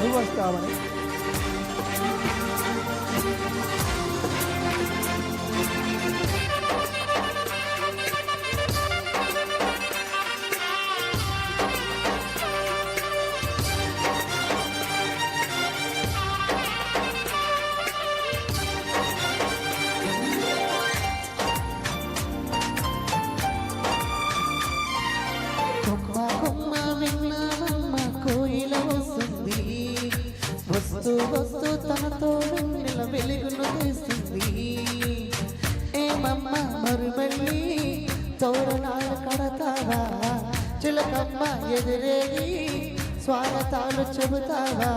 Muy bastante. తోరణాలు కడతావా? చిలకమ్మ ఎదురేగి స్వాగతాలు చెబుతావా?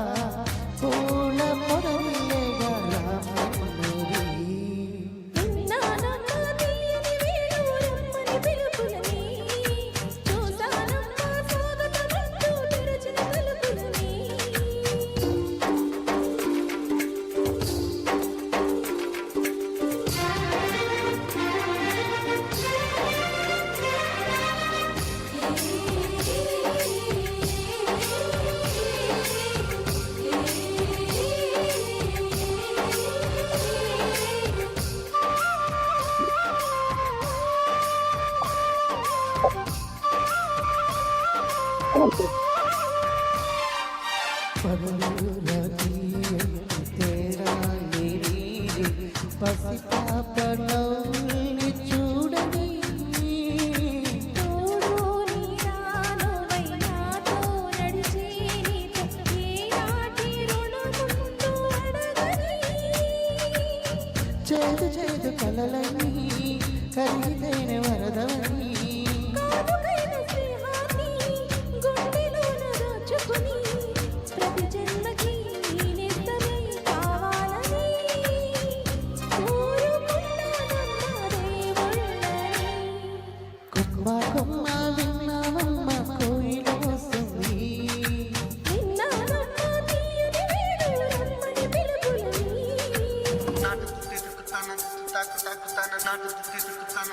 చేదు చేదు కలలని ఖరీదైన వరదవని రమ్మని పిలుపులని నాటు తిరుగుతాన తాకు తాకుతాన నాటు తిరుగుతాన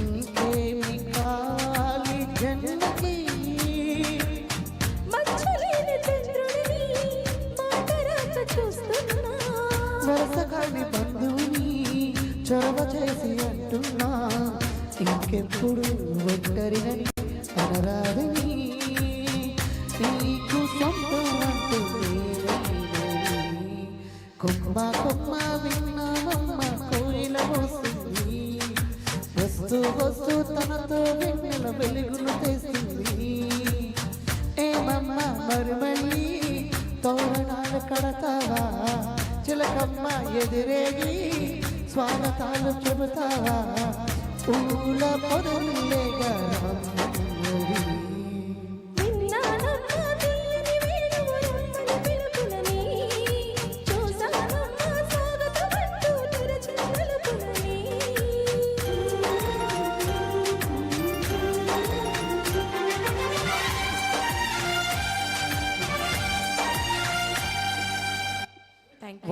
ఇంకేమి కాలి జన్మకి మచ్చలేని బంధువుని చొరవ చేసి అంటున్నా ఇంకెప్పుడు ఒంటరినని అనరాదని నీకు సొంతం అంటూ కొమ్మ కొమ్మ విన్నామమ్మ కోయిల వస్తుంది వస్తూ వస్తూ తనతో వెన్నెల వెలుగులు తెస్తుంది. ఏమమ్మ మరుమల్లి తోరణాలు కడతావా? చిలకమ్మ ఎదురేగి స్వాగతాలు చెబుతావా? పూల పొదలు విన్నానమ్మా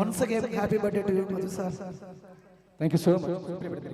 once again, happy birthday to you, Madhu sir. Thank you so much.